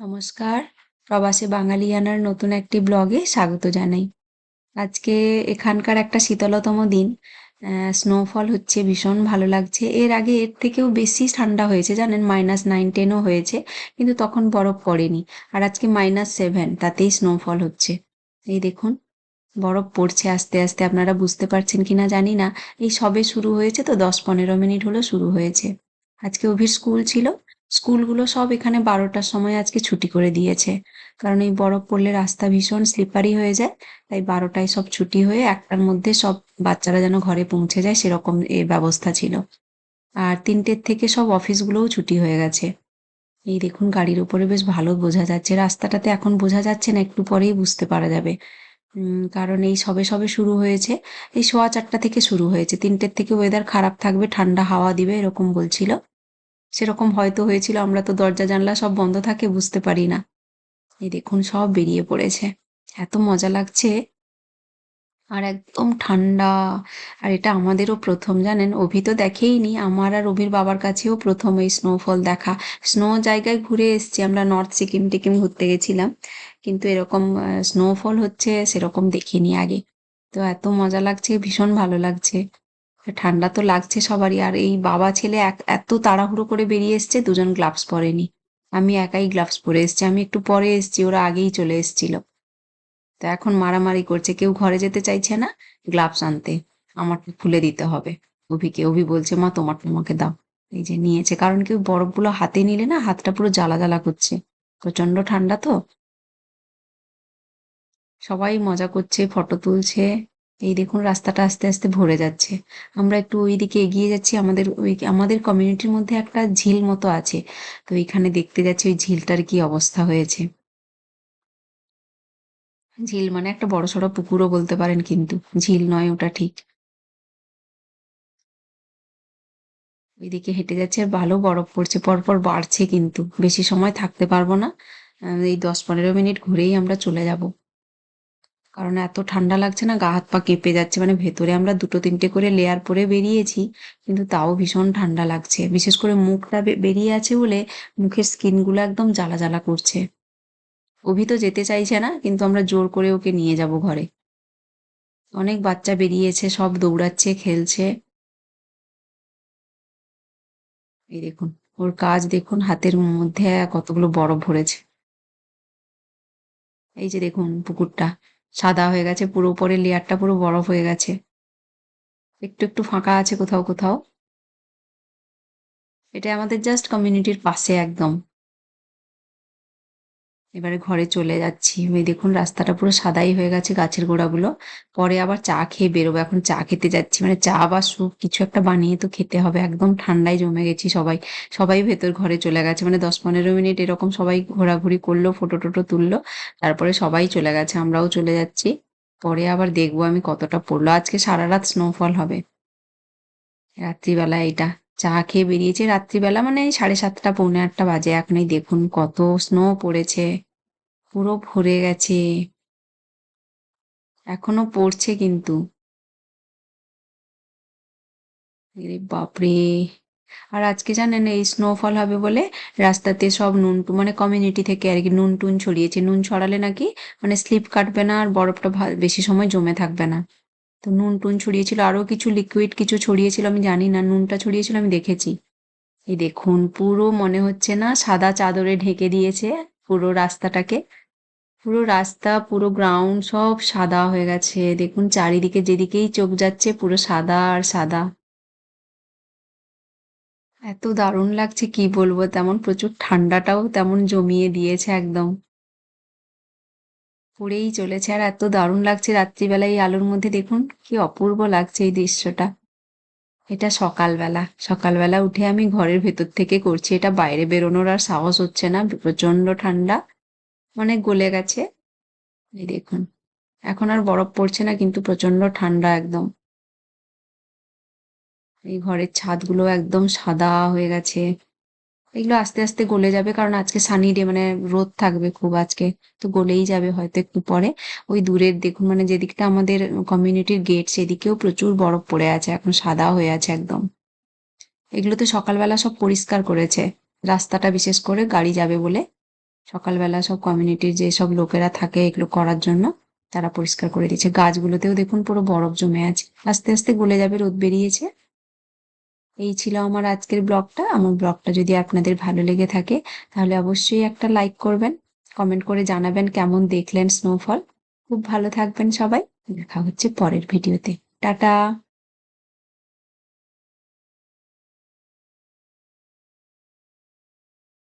নমস্কার। প্রবাসী বাঙালিয়ানার নতুন একটি ব্লগে স্বাগত জানাই। আজকে এখানকার একটা শীতলতম দিন। স্নোফল হচ্ছে, ভীষণ ভালো লাগছে। এর আগে এর থেকেও বেশি ঠান্ডা হয়েছে, জানেন? মাইনাস নাইন টেনও হয়েছে, কিন্তু তখন বরফ পড়েনি। আর আজকে মাইনাস সেভেন তাতেই স্নোফল হচ্ছে। এই দেখুন, বরফ পড়ছে আস্তে আস্তে। আপনারা বুঝতে পারছেন কি না জানি না। এই সবে শুরু হয়েছে তো, দশ পনেরো মিনিট হলো শুরু হয়েছে। আজকে অভির স্কুল ছিল। স্কুলগুলো সব এখানে বারোটার সময় আজকে ছুটি করে দিয়েছে। কারণ এই বরফ পড়লে রাস্তা ভীষণ স্লিপারি হয়ে যায়, তাই বারোটায় সব ছুটি হয়ে একটার মধ্যে সব বাচ্চারা যেন ঘরে পৌঁছে যায় সেরকম এ ব্যবস্থা ছিল। আর তিনটের থেকে সব অফিসগুলোও ছুটি হয়ে গেছে। এই দেখুন গাড়ির উপরে বেশ ভালো বোঝা যাচ্ছে। রাস্তাটাতে এখন বোঝা যাচ্ছে না, একটু পরেই বুঝতে পারা যাবে। কারণ এই সবে সবে শুরু হয়েছে। এই সোয়া চারটা থেকে শুরু হয়েছে। তিনটের থেকে ওয়েদার খারাপ থাকবে, ঠান্ডা হাওয়া দিবে, এরকম বলছিল। সেরকম হয়তো হয়েছিল, আমরা তো দরজা, জানলা সব বন্ধ থাকে, বুঝতে পারি না। এই দেখুন, সব বেরিয়ে পড়েছে। এত মজা লাগছে। আর একদম ঠান্ডা। আর এটা আমাদেরও প্রথম, জানেন? অভি তো দেখেইনি। আমার আর অভির বাবার কাছেও প্রথম এই স্নোফল দেখা। স্নো জায়গায় ঘুরে এসছি, আমরা নর্থ সিকিম টিকিম ঘুরতে গেছিলাম। কিন্তু এরকম স্নোফল হচ্ছে, সেরকম দেখিনি আগে। তো এত মজা লাগছে, ভীষণ ভালো লাগছে। ঠান্ডা তো লাগছে সবারই। আর এই বাবা ছেলে এক, এত তাড়াহুড়ো করে বেরিয়ে এসছে, দুজন গ্লাভস পরেনি। আমি একাই গ্লাভস পরে এসছি, আমি একটু পরে এসছি, ওরা আগেই চলে এসছিল। তো এখন মারামারি করছে, কেউ ঘরে যেতে চাইছে না গ্লাভস আনতে। আমারটা খুলে দিতে হবে। অভিকে, অভি বলছে, মা তোমার তোমাকে দাও। এই যে নিয়েছে, কারণ কেউ বরফগুলো হাতে নিলে না, হাতটা পুরো জ্বালা জ্বালা করছে। প্রচণ্ড ঠান্ডা তো। সবাই মজা করছে ফটো তুলছে। এই দেখুন, রাস্তাটা আস্তে আস্তে ভরে যাচ্ছে। আমরা একটু ওই দিকে এগিয়ে যাচ্ছি। আমাদের ওই, আমাদের কমিউনিটির মধ্যে একটা ঝিল মতো আছে। তো এখানে দেখতে যাচ্ছি ওই ঝিলটার কি অবস্থা হয়েছে। ঝিল মানে একটা বড় সড়ো পুকুরও বলতে পারেন কিন্তু ঝিল নয় ওটা ঠিক। ওইদিকে হেঁটে যাচ্ছে আর ভালো বরফ পড়ছে, পরপর বাড়ছে কিন্তু। বেশি সময় থাকতে পারব না। এই দশ পনেরো মিনিট ঘুরেই আমরা চলে যাব। কারণ এত ঠান্ডা লাগছে না, গা হাত পা কেঁপে যাচ্ছে। মানে ভেতরে আমরা দুটো তিনটে করে লেয়ার পরে বেরিয়েছি, কিন্তু তাও ভীষণ ঠান্ডা লাগছে। বিশেষ করে মুখটা বেরিয়ে আছে বলে মুখের স্কিনগুলো একদম জ্বালা জ্বালা করছে। অভি তো যেতে চাইছে না, কিন্তু আমরা জোর করে ওকে নিয়ে যাব ঘরে। অনেক বাচ্চা বেরিয়েছে, সব দৌড়াচ্ছে, খেলছে। এই দেখুন, ওর কাজ দেখুন, হাতের মধ্যে কতগুলো বরফ ভরেছে। এই যে দেখুন পুকুরটা। সাদা হয়ে গেছে, পুরো উপরের লেয়ারটা পুরো বরফ হয়ে গেছে। একটু একটু ফাঁকা আছে কোথাও কোথাও। এটা আমাদের জাস্ট কমিউনিটির পাশে একদম। এবারে ঘরে চলে যাচ্ছি। দেখুন রাস্তাটা পুরো সাদাই হয়ে গেছে গাছের গোড়াগুলো। পরে আবার চা খেয়ে বেরোবো। এখন চা খেতে যাচ্ছি। মানে চা বা স্যুপ কিছু একটা বানিয়ে তো খেতে হবে। একদম ঠান্ডায় জমে গেছি সবাই। সবাই ভেতর ঘরে চলে গেছে। মানে দশ পনেরো মিনিট এরকম সবাই ঘোরাঘুরি করল, ফটো টোটো তুললো। তারপরে সবাই চলে গেছে, আমরাও চলে যাচ্ছি। পরে আবার দেখব আমি কতটা পড়ল। আজকে সারা রাত স্নোফল হবে। রাত্রিবেলা এটা চা খেয়ে বেরিয়েছে। রাত্রিবেলা মানে সাড়ে সাতটা, পৌনে আটটা বাজে। এখনই দেখুন কত স্নো পড়েছে। পুরো ভরে গেছে। এখনও পড়ছে কিন্তু। বাপরে। আর আজকে জানেন এই স্নোফল হবে বলে রাস্তাতে সব নুন মানে কমিউনিটি থেকে আর কি নুন টুন ছড়িয়েছে। নুন ছড়ালে নাকি মানে স্লিপ কাটবে না আর বরফটা বেশি সময় জমে থাকবে না। তো নুন টুন ছড়িয়েছিল, আরও কিছু লিকুইড কিছু ছড়িয়েছিল, আমি জানি না, নুনটা ছড়িয়েছিল আমি দেখেছি। এই দেখুন, পুরো মনে হচ্ছে না সাদা চাদরে ঢেকে দিয়েছে পুরো রাস্তাটাকে। পুরো রাস্তা, পুরো গ্রাউন্ড সব সাদা হয়ে গেছে। দেখুন, চারিদিকে যেদিকেই চোখ যাচ্ছে, পুরো সাদা আর সাদা। এত দারুণ লাগছে, কি বলব? তেমন প্রচুর ঠান্ডাটাও তেমন জমিয়ে দিয়েছে একদম। পড়েই চলেছে আর এত দারুণ লাগছে রাত্রিবেলা এই আলোর মধ্যে। দেখুন, কি অপূর্ব লাগছে এই দৃশ্যটা। এটা সকালবেলা। সকালবেলা উঠে আমি ঘরের ভেতর থেকে করছি। এটা বাইরে বেরোনোর আর সাহস হচ্ছে না। প্রচণ্ড ঠান্ডা। অনেক গলে গেছে। এই দেখুন, এখন আর বরফ পড়ছে না, কিন্তু প্রচণ্ড ঠান্ডা একদম। এই ঘরের ছাদগুলো একদম সাদা হয়ে গেছে। এগুলো আস্তে আস্তে গলে যাবে, কারণ আজকে সানি ডে মানে রোদ থাকবে খুব আজকে, তো গলেই যাবে হয়তো একটু পরে। ওই দূরের দেখুন মানে যেদিকটা আমাদের কমিউনিটির গেট, সেদিকেও প্রচুর বরফ পড়ে আছে, এখন সাদা হয়ে আছে একদম। এগুলো তো সকালবেলা সব পরিষ্কার করেছে। রাস্তাটা বিশেষ করে গাড়ি যাবে বলে। সকালবেলা সব কমিউনিটির যেসব লোকেরা থাকে এগুলো করার জন্য, তারা পরিষ্কার করে দিচ্ছে গাছগুলোতেও দেখুন পুরো বরফ জমে আছে। আস্তে আস্তে গলে যাবে, রোদ বেরিয়েছে। এই ছিল আমার আজকের ব্লগটা। আমার ব্লগটা যদি আপনাদের ভালো লেগে থাকে, তাহলে অবশ্যই একটা লাইক করবেন কমেন্ট করে জানাবেন কেমন দেখলেন স্নোফল খুব ভালো থাকবেন সবাই। দেখা হচ্ছে পরের ভিডিওতে। টাটা!